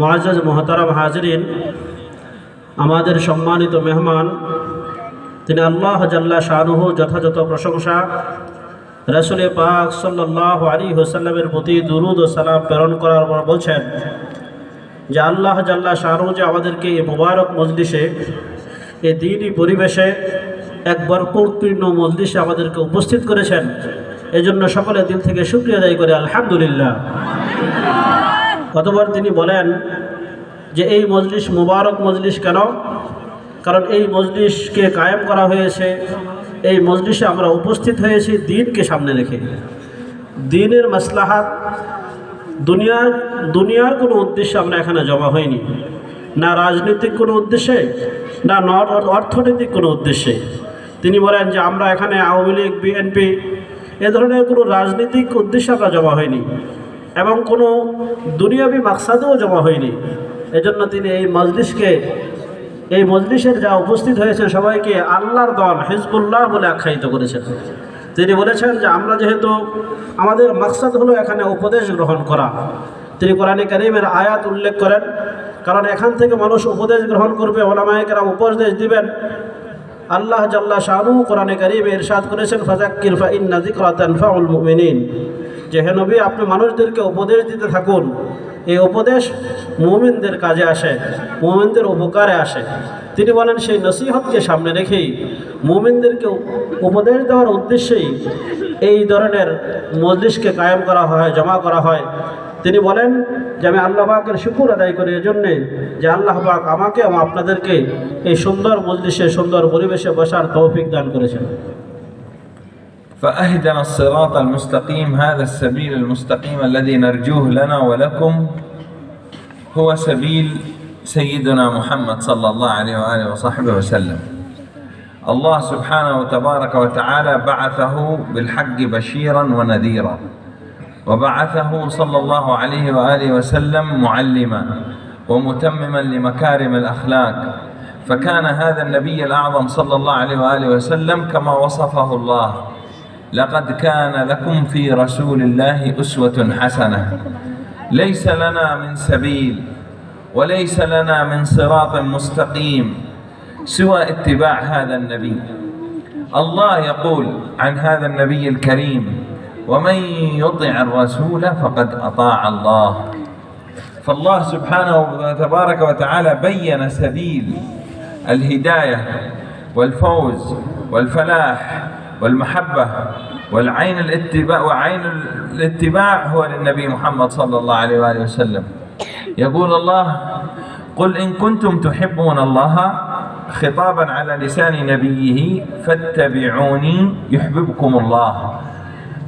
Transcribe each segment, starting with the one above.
মহাজ মোহতারাম হাজরিন, আমাদের সম্মানিত মেহমান, তিনি আল্লাহ জাল্লা শাহরুহ যথাযথ প্রশংসা রসুল পাক সাল্লাহ আলী হোসাল্লামের প্রতি দুরুদ ও সালাম প্রেরণ করার পর বলছেন যে আল্লাহ জাল্লা শাহরুহ যে আমাদেরকে এই মুবারক মজলিসে, এই দিনই পরিবেশে এক বরকূর্ণ মজলিসে আমাদেরকে উপস্থিত করেছেন। এজন্য সকলে দিল থেকে শুক্রিয়া আদায় করে, আলহামদুলিল্লাহ। অতবার তিনি বলেন যে এই মজলিস মুবারক মজলিস কেন? কারণ এই মজলিসকে কায়েম করা হয়েছে, এই মজলিসে আমরা উপস্থিত হয়েছি দিনকে সামনে রেখে। দিনের মাসলাহাত, দুনিয়ার দুনিয়ার কোনো উদ্দেশ্যে আমরা এখানে জমা হইনি। না রাজনৈতিক কোনো উদ্দেশ্যে, না ন- অর্থনৈতিক কোনো উদ্দেশ্যে। তিনি বলেন যে আমরা এখানে আওয়ামী লীগ, বিএনপি, এ ধরনের কোনো রাজনৈতিক উদ্দেশ্যে আমরা জমা হয়নি এবং কোনো দুনিয়াবি মাকসাদেও জমা হয়নি। এজন্য তিনি এই মজলিসকে, এই মজলিসের যা উপস্থিত হয়েছে সবাইকে আল্লাহর দল হিজবুল্লাহ বলে আখ্যায়িত করেছেন। তিনি বলেছেন যে আমরা যেহেতু আমাদের মাকসাদ হলো এখানে উপদেশ গ্রহণ করা। তিনি কোরআনে কারিমের আয়াত উল্লেখ করেন, কারণ এখান থেকে মানুষ উপদেশ গ্রহণ করবে ওলামায়িকেরা উপদেশ দিবেন। আল্লাহ জাল্লা শাহরু কোরআনে কারিমে ইরশাদ করেছেন ফাজাক্কির ফা ইন্না যিকরা তানফাউল মুমিনিন। যে আপনি মানুষদেরকে উপদেশ দিতে থাকুন। এই উপদেশ মুমিনদের কাজে আসে, মুমিনদের উপকারে আসে। তিনি বলেন, সেই নসিহতকে সামনে রেখেই মুমিনদেরকে উপদেশ দেওয়ার উদ্দেশ্যেই এই ধরনের মজলিসকে কায়েম করা হয়, জমা করা হয়। তিনি বলেন যে, আমি আল্লাহ পাকের শুকুর আদায় করি এজন্যে যে আল্লাহ পাক আমাকে এবং আপনাদেরকে এই সুন্দর মজলিসে, সুন্দর পরিবেশে বসার তৌফিক দান করেছেন। فأهدنا الصراط المستقيم. هذا السبيل المستقيم الذي نرجوه لنا ولكم هو سبيل سيدنا محمد صلى الله عليه وآله وصحبه وسلم. الله سبحانه وتبارك وتعالى بعثه بالحق بشيرا ونذيرا وبعثه صلى الله عليه وآله وسلم معلما ومتمما لمكارم الأخلاق. فكان هذا النبي الأعظم صلى الله عليه وآله وسلم كما وصفه الله. لقد كان لكم في رسول الله أسوة حسنة. ليس لنا من سبيل وليس لنا من صراط مستقيم سوى اتباع هذا النبي. الله يقول عن هذا النبي الكريم ومن يطع الرسول فقد أطاع الله. فالله سبحانه وتبارك وتعالى بين سبيل الهداية والفوز والفلاح والمحبة والعين الاتباع وعين الاتباع هو للنبي محمد صلى الله عليه وآله وسلم. يقول الله قل إن كنتم تحبون الله خطابا على لسان نبيه فاتبعوني يحببكم الله.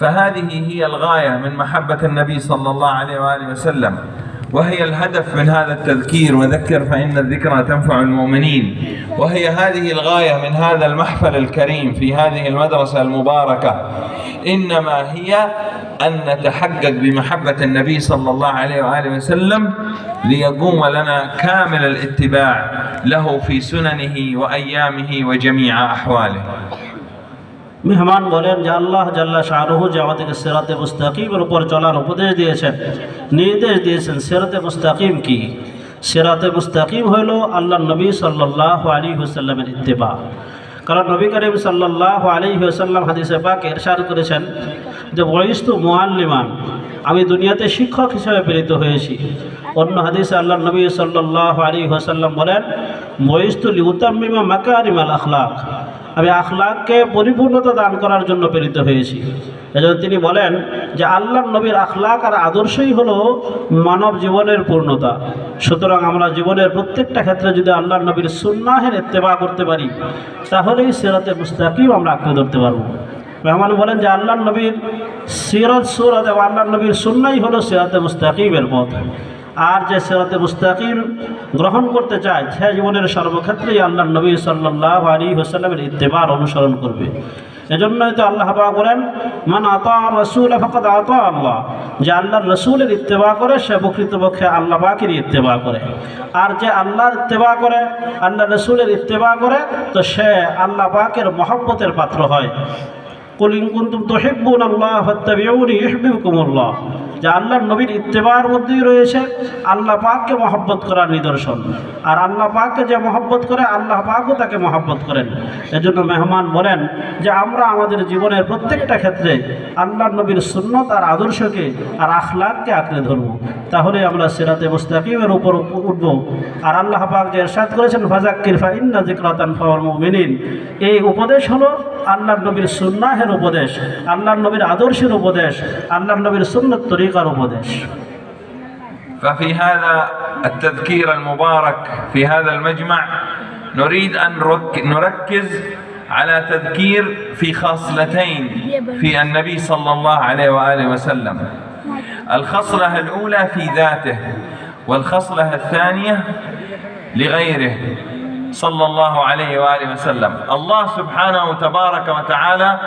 فهذه هي الغاية من محبة النبي صلى الله عليه وآله وسلم. وهي الهدف من هذا التذكير. وذكر فإن الذكرى تنفع المؤمنين. وهي هذه الغاية من هذا المحفل الكريم في هذه المدرسة المباركة. إنما هي أن نتحقق بمحبة النبي صلى الله عليه وآله وسلم ليقوم لنا كامل الاتباع له في سننه وأيامه وجميع أحواله. মেহমান বলেন যে আল্লাহ জাল্লা শাহরুহ যে আমাদেরকে সেরাতে মুস্তাকিমের উপর চলার উপদেশ দিয়েছেন, নির্দেশ দিয়েছেন, সেরাতে মুস্তাকিম কি? সেরাতে মুস্তাকিম হইল আল্লাহ নবী সাল্লাহ আলী হুসাল্লামের ইত্তেবা। কারণ নবী করিম সাল্লাহ আলী হুসাল্লাম হাদিসে পাক এরশাদ করেছেন যে বয়স্তু মোয়াল্লিমান আমি দুনিয়াতে শিক্ষক হিসেবে প্রেরিত হয়েছি। অন্য হাদিসে আল্লাহ নবী সাল্লাহ আলী হুসাল্লাম বলেন বয়স্তু লিউতাম্মিমা মাকারিমাল আখলাক আমি আখলাককে পরিপূর্ণতা দান করার জন্য প্রেরিত হয়েছি। এজন্য তিনি বলেন যে আল্লাহ নবীর আখলাক আর আদর্শই হলো মানব জীবনের পূর্ণতা। সুতরাং আমরা জীবনের প্রত্যেকটা ক্ষেত্রে যদি আল্লাহ নবীর সুন্নাহের ইত্তেবা করতে পারি, তাহলেই সেরাতে মুস্তাকিম আমরা আঁকড়ে ধরতে পারব। মেহমান বলেন যে আল্লাহ নবীর সিরত সুরত এবং আল্লাহ নবীর সুন্নাই হলো সেরাতে মুস্তাকিমের পথ। আর যে সেরাতে মুস্তাকিম গ্রহণ করতে চায়, সে জীবনের সর্বক্ষেত্রেই আল্লাহ নবী সাল্লাহ আলী হোসাল্লামের ইত্তেবার অনুসরণ করবে। এজন্যই তো আল্লাহ পাক বলেন, মান আতা রসুল ফকত আতা আল্লাহ। যে আল্লাহর রসুলের ইত্তেবা করে, সে প্রকৃতপক্ষে আল্লাহ পাকের ইত্তেবা করে। আর যে আল্লাহর ইত্তেবা করে আল্লাহ রসুলের ইত্তেবা করে, তো সে আল্লাহ পাকের মহব্বতের পাত্র হয়। কুল কুনতুম তুহিব্বুন আল্লাহ ফাত্তাবিউনি ইউহিব্বুকুমুল্লাহ। যে আল্লাহ নবীর ইত্তেবার মধ্যেই রয়েছে, আল্লাহ পাককে মহব্বত করার নিদর্শন। আর আল্লাহ পাককে যে মহব্বত করে, আল্লাহ পাকও তাকে মহব্বত করেন। এজন্য মেহমান বলেন যে, আমরা আমাদের জীবনের প্রত্যেকটা ক্ষেত্রে আল্লাহ নবীর সুন্নত আর আদর্শকে আর আখলাককে আঁকড়ে ধরব। তাহলে আমরা সিরাতে মুস্তাকিমের উপর উঠব। আর আল্লাহ পাক যে এরশাদ করেছেন ফাজাক্কির ফা ইন্না জিক্রাতান ফাওয়াল মুমিনিন, এই উপদেশ হলো আল্লাহ নবীর সুন্নাহের উপদেশ আল্লাহ নবীর আদর্শের উপদেশ আল্লাহ নবীর সুন্নত তরিকার উপদেশ ففي هذا التذكير المبارك في هذا المجمع نريد أن نرك- نركز على تذكير في خاصلتين في النبي صلى الله عليه وآله وسلم الخصلة الأولى في ذاته والخصلة الثانية لغيره صلى الله عليه وآله وسلم. الله سبحانه تبارك وتعالى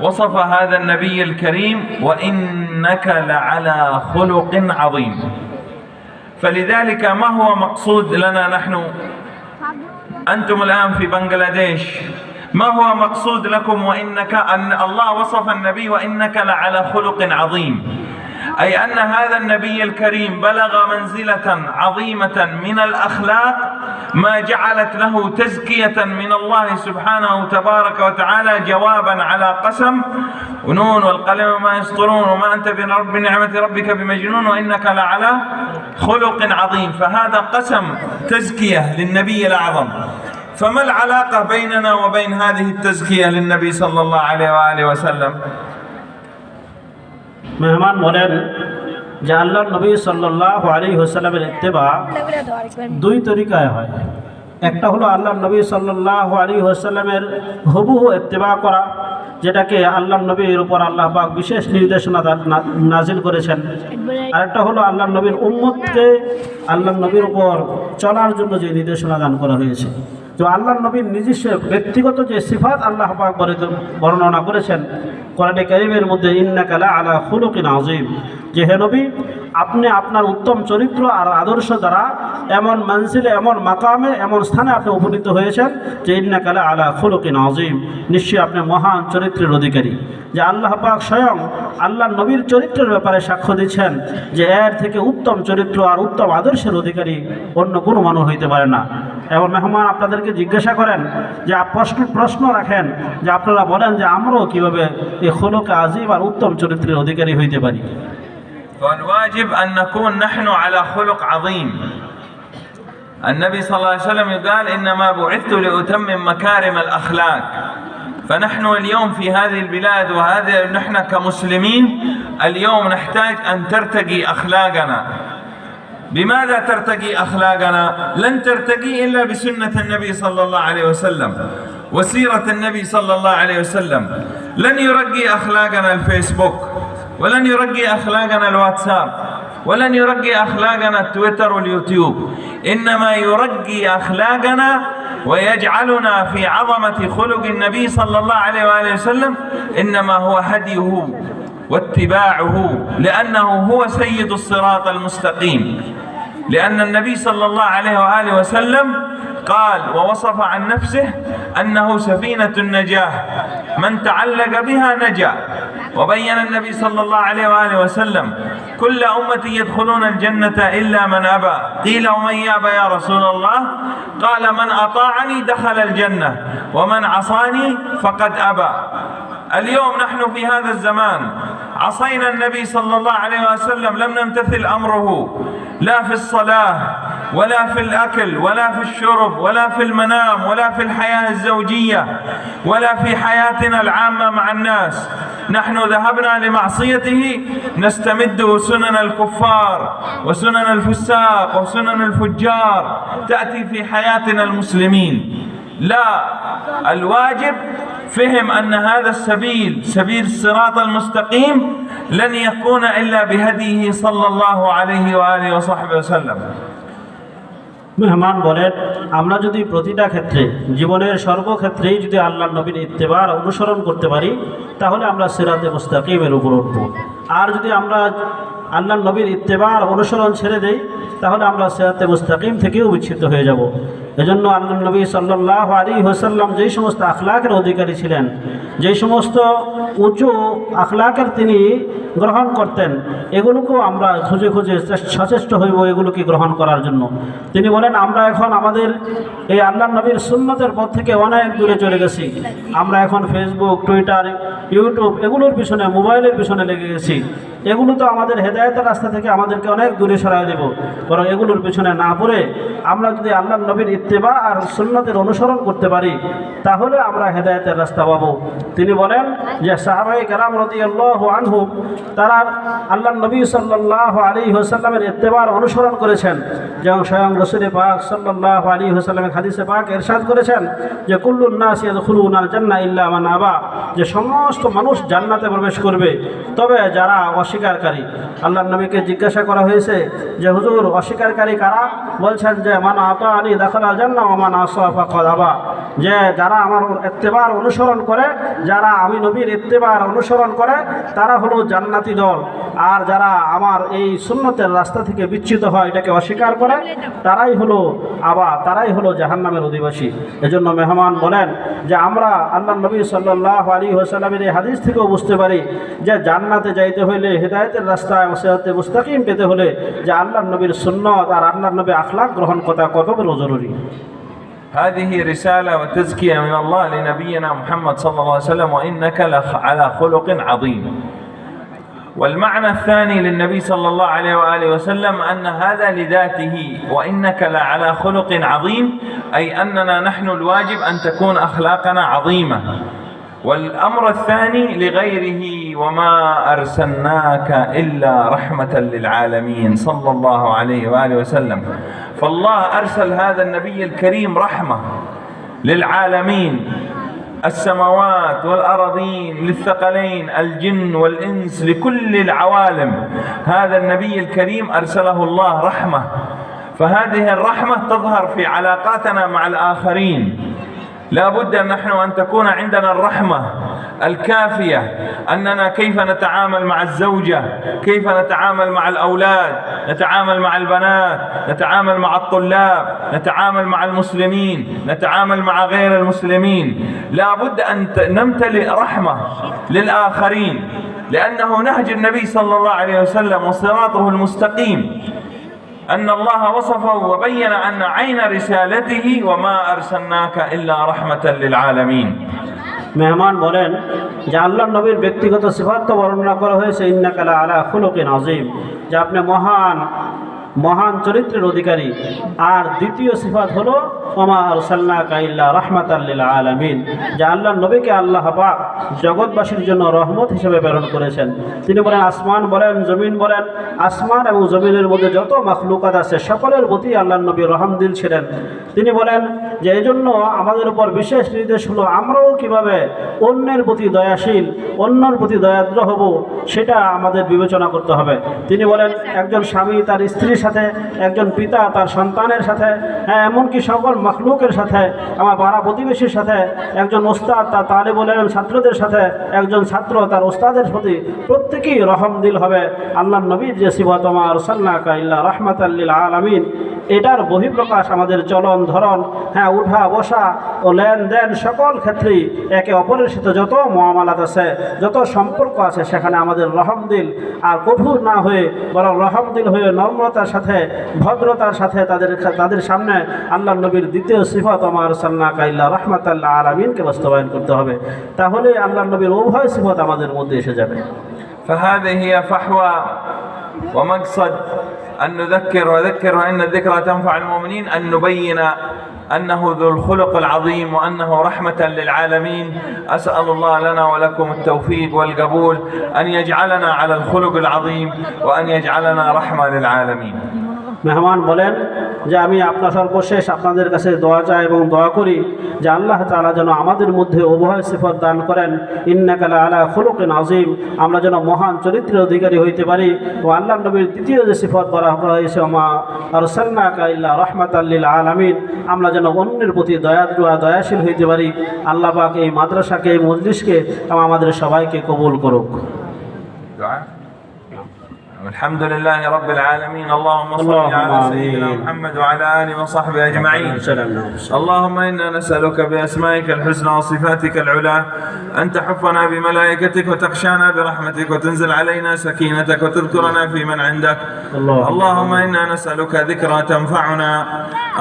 وصف هذا النبي الكريم وإنك لعلى خلق عظيم. فلذلك ما هو مقصود لنا نحن؟ أنتم الآن في بنغلاديش. ما هو مقصود لكم وإنك أن الله وصف النبي وإنك لعلى خلق عظيم؟ أي أن هذا النبي الكريم بلغ منزلة عظيمة من الأخلاق ما جعلت له تزكية من الله سبحانه تبارك وتعالى جوابا على قسم ونون والقلم ما يسطرون وما أنت برب نعمة ربك بمجنون وإنك لعلى خلق عظيم. فهذا قسم تزكية للنبي الأعظم. فما العلاقة بيننا وبين هذه التزكية للنبي صلى الله عليه وآله وسلم؟ مهمان مولان যে আল্লাহ নবী সাল্লাহ আলী হোসালামের ইত্তেবা দুই তরিকায় হয়। একটা হলো আল্লাহ নবী সাল্লাহ আলী হোসাল্লামের হুবহু ইত্তেবা করা, যেটাকে আল্লাহ নবীর উপর আল্লাহ পাক বিশেষ নির্দেশনা নাজিল করেছেন। আরেকটা হলো আল্লাহ নবীর উম্মতকে আল্লাহ নবীর উপর চলার জন্য যে নির্দেশনা দান করা হয়েছে। তো আল্লাহ নবীর নিজস্ব ব্যক্তিগত যে সিফাত আল্লাহ পাক বর্ণনা করেছেন কোরআনে কারিমের মধ্যে ইন্নাকালা আলা খুলুকিন আজিম যে হে নবী আপনি আপনার উত্তম চরিত্র আর আদর্শ দ্বারা এমন মানসিলে এমন মাকামে, এমন স্থানে আপনি উপনীত হয়েছেন যে ইন্নাকালা আলা খুলুকিন আজিম নিশ্চয়ই আপনি মহান চরিত্রের অধিকারী। যে আল্লাহ পাক স্বয়ং আল্লাহ নবীর চরিত্রের ব্যাপারে সাক্ষ্য দিচ্ছেন যে এর থেকে উত্তম চরিত্র আর উত্তম আদর্শের অধিকারী অন্য কোনো মানুষ হইতে পারে না। এবং মেহমান আপনাদেরকে জিজ্ঞাসা করেন যে প্রশ্ন প্রশ্ন রাখেন যে আপনারা বলেন যে আমরাও কীভাবে এই খোলকে আজিম আর উত্তম চরিত্রের অধিকারী হইতে পারি। فالواجب أن نكون نحن على خلق عظيم. النبي صلى الله عليه وسلم يقال إنما بعثت لأتمم مكارم الأخلاق. فنحن اليوم في هذه البلاد وهذا نحن كمسلمين اليوم نحتاج أن ترتقي أخلاقنا. بماذا ترتقي أخلاقنا؟ لن ترتقي إلا بسنة النبي صلى الله عليه وسلم وسيرة النبي صلى الله عليه وسلم. لن يرقي أخلاقنا الفيسبوك. ولن يرقي أخلاقنا الواتساب ولن يرقي أخلاقنا التويتر واليوتيوب. إنما يرقي أخلاقنا ويجعلنا في عظمة خلق النبي صلى الله عليه وآله وسلم. إنما هو هديه واتباعه لأنه هو سيد الصراط المستقيم. لأن النبي صلى الله عليه وآله وسلم قال ووصف عن نفسه أنه سفينة النجاة من تعلق بها نجا. وبين النبي صلى الله عليه وآله وسلم كل أمتي يدخلون الجنة إلا من أبى. قيل ومن يأبى يا رسول الله؟ قال من أطاعني دخل الجنة ومن عصاني فقد أبى. اليوم نحن في هذا الزمان عصينا النبي صلى الله عليه وسلم لم نمتثل أمره لا في الصلاة ولا في الأكل ولا في الشرب ولا في المنام ولا في الحياة الزوجية ولا في حياتنا العامة مع الناس. نحن ذهبنا لمعصيته. نستمد سنن الكفار وسنن الفساق وسنن الفجار. تأتي في حياتنا المسلمين. لا الواجب فهم أن هذا السبيل سبيل الصراط المستقيم لن يكون إلا بهديه صلى الله عليه وآله وصحبه وسلم. মেহমান বলেন, আমরা যদি প্রতিটা ক্ষেত্রে, জীবনের সর্বক্ষেত্রেই যদি আল্লাহ নবীর ইত্তেবার অনুসরণ করতে পারি, তাহলে আমরা সেরাতে মুস্তাকিমের উপর উঠব। আর যদি আমরা আল্লাহ নবীর ইত্তেবার অনুসরণ ছেড়ে দেই, তাহলে আমরা সিরাতে মুস্তাকিম থেকেও বিচ্ছিন্ন হয়ে যাব। এজন্য আল্লাহ নবী সাল্লাহ আলী হোসাল্লাম যেই সমস্ত আখলাকের অধিকারী ছিলেন যে সমস্ত উঁচু আখলাকের তিনি গ্রহণ করতেন, এগুলোকেও আমরা খুঁজে খুঁজে সচেষ্ট হইব এগুলোকে গ্রহণ করার জন্য। তিনি বলেন, আমরা এখন আমাদের এই আল্লাহ নবীর সুন্নতের পথ থেকে অনেক দূরে চলে গেছি। আমরা এখন ফেসবুক টুইটার ইউটিউব এগুলোর পিছনে, মোবাইলের পিছনে লেগে গেছি। এগুলো তো আমাদের হেদায়তের রাস্তা থেকে আমাদেরকে অনেক দূরে সরাই দেব। বরং এগুলোর পিছনে না পড়ে আমরা যদি আল্লাহ নবীর ইত্তেবা আর সুন্নতের অনুসরণ করতে পারি, তাহলে আমরা হেদায়তের রাস্তা পাবো। তিনি বলেন যে সাহাবাই কারাম রদি আল্লাহ আনহু, তারা আল্লাহ নবী সাল্লাহ আলী হোসাল্লামের ইত্তেবার অনুসরণ করেছেন। যেমন স্বয়ং রসুল পাক সাল্লাহ আলী হোসাল্লামের হাদিসে পাক এরশাদ করেছেন যে কুল্লুন্নাস ইয়াদখুলুন আল জান্নাহ ইল্লা আবা। যে, সমস্ত মানুষ জান্নাতে প্রবেশ করবে। তবে যারা অস্বীকারী। আল্লাহ নবীকে জিজ্ঞাসা করা হয়েছে যে, হুজুর, অস্বীকারী কারা? বলছেন যে, মান আতা আলী দাখাল জান্নাহ ও মান আসফা কদাবা যে, যারা আমার এত্তেবার অনুসরণ করে, যারা আমি নবীর ইত্তেবার অনুসরণ করে, তারা হলো জান্নাতি দল। আর যারা আমার এই সুন্নতের রাস্তা থেকে বিচ্ছিত হয়, এটাকে অস্বীকার করে, তারাই হলো আবা, তারাই হলো জাহান্নামের অধিবাসী। এজন্য মেহমান বলেন যে, আমরা আল্লাহ নবী সাল্লাহ আলী হোসালামের এই হাদিস থেকেও বুঝতে পারি যে, জান্নাতে যাইতে হইলে হেদায়তের রাস্তায় সেহাতে মুস্তাকিম পেতে হলে যে আল্লাহ নবীর সুন্নত আর আল্লাহ নবী আখলাক গ্রহণ করা কত বড় জরুরি هذه رسالة وتزكية من الله لنبينا محمد صلى الله عليه وسلم وإنك لخ- على خلق عظيم والمعنى الثاني للنبي صلى الله عليه وآله وسلم أن هذا لذاته وإنك لعلى خلق عظيم أي أننا نحن الواجب أن تكون أخلاقنا عظيمة والأمر الثاني لغيره وما أرسلناك إلا رحمة للعالمين صلى الله عليه وآله وسلم. فالله أرسل هذا النبي الكريم رحمة للعالمين السماوات والأراضين للثقلين الجن والإنس لكل العوالم. هذا النبي الكريم أرسله الله رحمة. فهذه الرحمة تظهر في علاقاتنا مع الآخرين. لا بد نحن أن تكون عندنا الرحمة الكافية أننا كيف نتعامل مع الزوجة كيف نتعامل مع الأولاد نتعامل مع البنات نتعامل مع الطلاب نتعامل مع المسلمين نتعامل مع غير المسلمين. لا بد أن نمتلئ رحمة للآخرين لأنه نهج النبي صلى الله عليه وسلم وصراطه المستقيم. أن الله وصفه وبين أن عين رسالته وما أرسلناك إلا رحمة للعالمين মেহমান বলেন যে আল্লাহ নবীর ব্যক্তিগত সিফাত তো বর্ণনা করা হয়েছে ইন্নাকালা আলা খুলকিন আজিম যে আপনি মহান মহান চরিত্রের অধিকারী। আর দ্বিতীয় সিফাত হলো, ওমা আরসাল্লা কাইল্লা রহমাত আল্লিল আলমিন, যে আল্লাহ নবীকে আল্লাহ পাক জগৎবাসীর জন্য রহমত হিসেবে প্রেরণ করেছেন। তিনি বলেন, আসমান বলেন, জমিন বলেন, আসমান এবং জমিনের মধ্যে যত মাখলুকাত আছে, সকলের প্রতি আল্লাহ নবী রহম দিল ছিলেন। তিনি বলেন যে এই জন্য আমাদের উপর বিশেষ নির্দেশ হলো, আমরাও কীভাবে অন্যের প্রতি দয়াশীল, অন্যর প্রতি দয়াদ্র হব, সেটা আমাদের বিবেচনা করতে হবে। তিনি বলেন, একজন স্বামী তার স্ত্রীর সাথে একজন পিতা, তার সন্তানের সাথে হ্যাঁ এমনকি সকল মখলুকের সাথে, আমার পাড়া প্রতিবেশীর সাথে, একজন ওস্তাদ, তার তালে বলেন ছাত্রদের সাথে, একজন ছাত্র, তার ওস্তাদের প্রতি প্রত্যেকেই রহম দিল হবে। আল্লাহ নবীর যে শিবতমা রসাল্লা কাইল্লা রহমাত আল্লিল আলমিন এটার বহিঃপ্রকাশ আমাদের চলন ধরন হ্যাঁ উঠা, বসা ও লেনদেন সকল ক্ষেত্রেই একে অপরের সাথে যত মহামালাত আছে, যত সম্পর্ক আছে, সেখানে আমাদের রহমদিল আর কঠোর না হয়ে, বরং রহমদিল হয়ে নম্রতার সাথে ভদ্রতার সাথে তাদের তাদের সামনে আল্লাহ নবীর দ্বিতীয় সিফত আমার সাল্লা কাইল্লা রহমত আল্লাহ আলমিনকে বাস্তবায়ন করতে হবে তাহলে আল্লাহ নবীর উভয় সিফত আমাদের মধ্যে এসে যাবে فهذه هي فحوى ومقصد أن نذكر وذكر وإن الذكرى تنفع المؤمنين أن نبين أنه ذو الخلق العظيم وأنه رحمة للعالمين أسأل الله لنا ولكم التوفيق والقبول أن يجعلنا على الخلق العظيم وأن يجعلنا رحمة للعالمين মেহমান বলেন যে আমি আপনার সর্বশেষ আপনাদের কাছে দোয়া চাই এবং দোয়া করি যে আল্লাহ তালা যেন আমাদের মধ্যে উভয় সিফত দান করেন। ইন্নাকালা আলা খুলুকিন নাজিম আমরা যেন মহান চরিত্রের অধিকারী হইতে পারি। ও আল্লাহ নবীর তৃতীয় যে সিফত বলা হয়েছে মা আর সাল্লাকা কাল্লা রহমাত আল্লিল আলমিন। আমরা যেন অন্যের প্রতি দয়াদ্রু দয়াশীল হইতে পারি। আল্লাহ পাক এই মাদ্রাসাকে, এই মজলিশকে আমাদের সবাইকে কবুল করুক। الحمد لله رب العالمين. اللهم صل اللهم على سيدنا. محمد وعلى آله وصحبه أجمعين. اللهم إنا نسألك بأسمائك الحسنى وصفاتك العلى أن تحفنا بملائكتك وتخشانا برحمتك وتنزل علينا سكينتك وتذكرنا في من عندك. اللهم إنا نسألك ذكرى تنفعنا.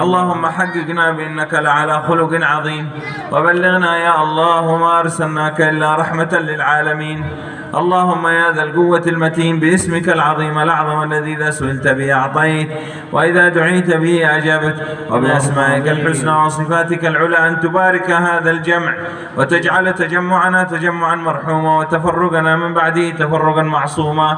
اللهم حققنا بأنك لعلى خلق عظيم. وبلغنا يا الله ما أرسلناك إلا رحمة للعالمين. اللهم يا ذا القوة المتين باسمك العظيم. الأعظم الذي إذا سئلت به أعطيت وإذا دعيت به أجبت وبأسمائك الحسنى وصفاتك العلى أن تبارك هذا الجمع وتجعل تجمعنا تجمعا مرحوما وتفرقنا من بعده تفرقا معصوما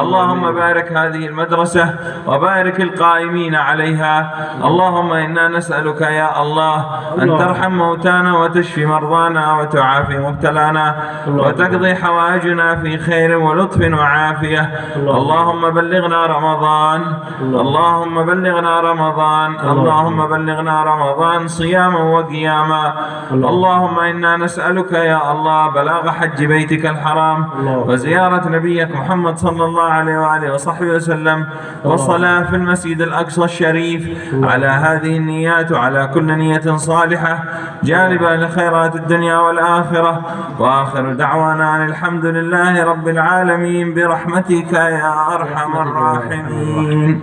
اللهم بارك هذه المدرسة وبارك القائمين عليها اللهم إنا نسألك يا الله أن. ترحم موتانا وتشفي مرضانا وتعافي مبتلانا. وتقضي حوائجنا في خير ولطف وعافية اللهم. اللهم بلغنا رمضان. اللهم. بلغنا رمضان. اللهم بلغنا رمضان صياما وقياما. اللهم. إنا نسألك يا الله بلاغ حج بيتك الحرام. وزيارة نبيك محمد صلى الله عليه وآله وصحبه وسلم والصلاة في المسجد الأقصى الشريف. على هذه النيات وعلى كل نية صالحة. جالبة لخيرات الدنيا والآخرة. وآخر دعوانا أن الحمد لله رب العالمين برحمتك يا أرحم الراحمين